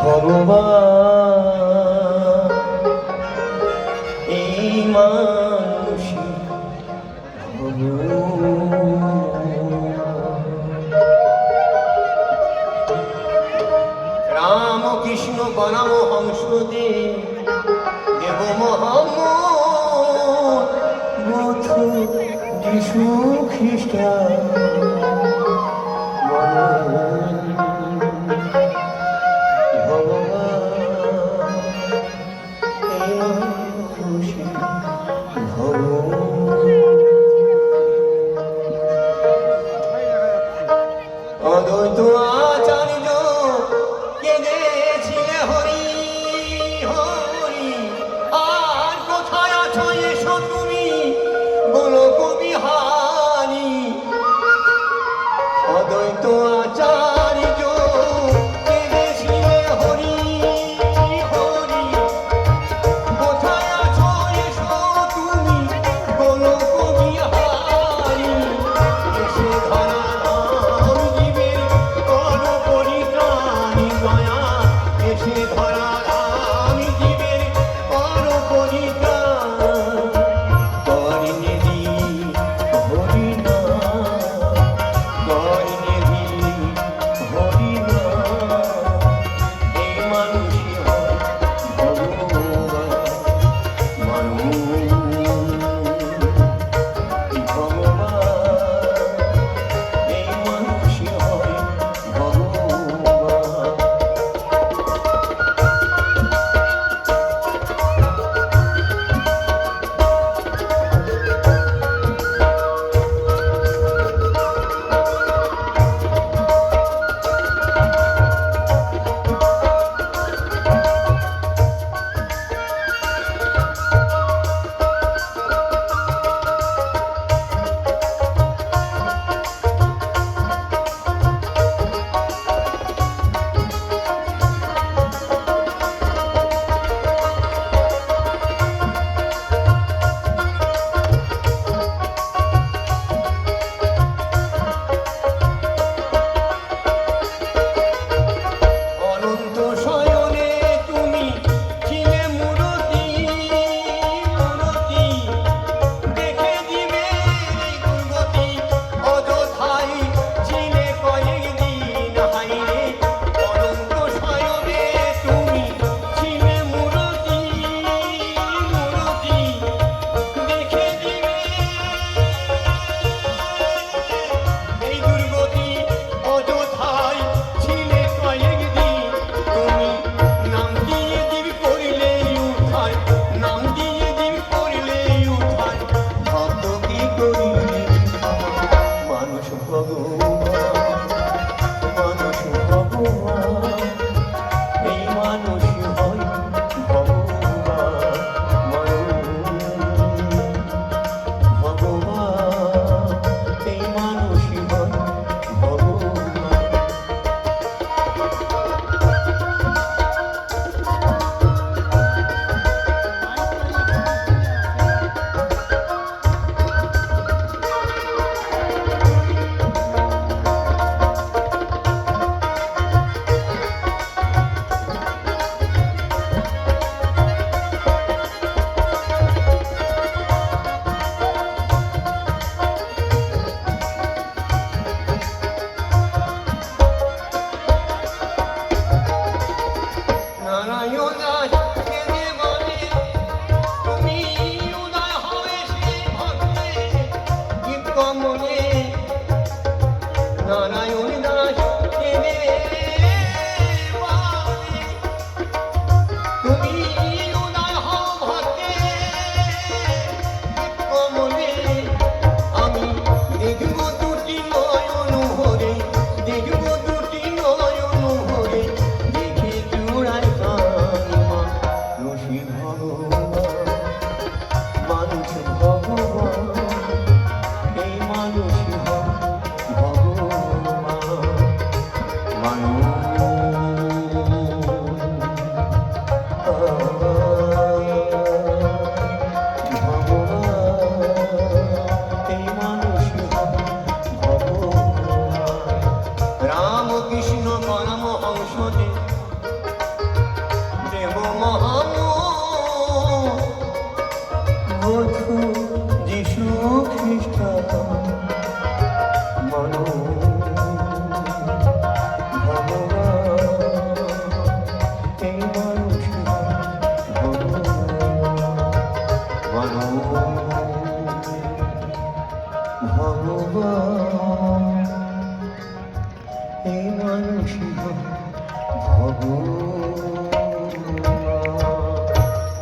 ভগবান এই মানুষী রামকৃষ্ণ বনাম হংসদে দেব মহাম বধু নয়তো আচার্য হরি হরি। আর কোথায় আছো ভগবান এই মানুষ ভগবান।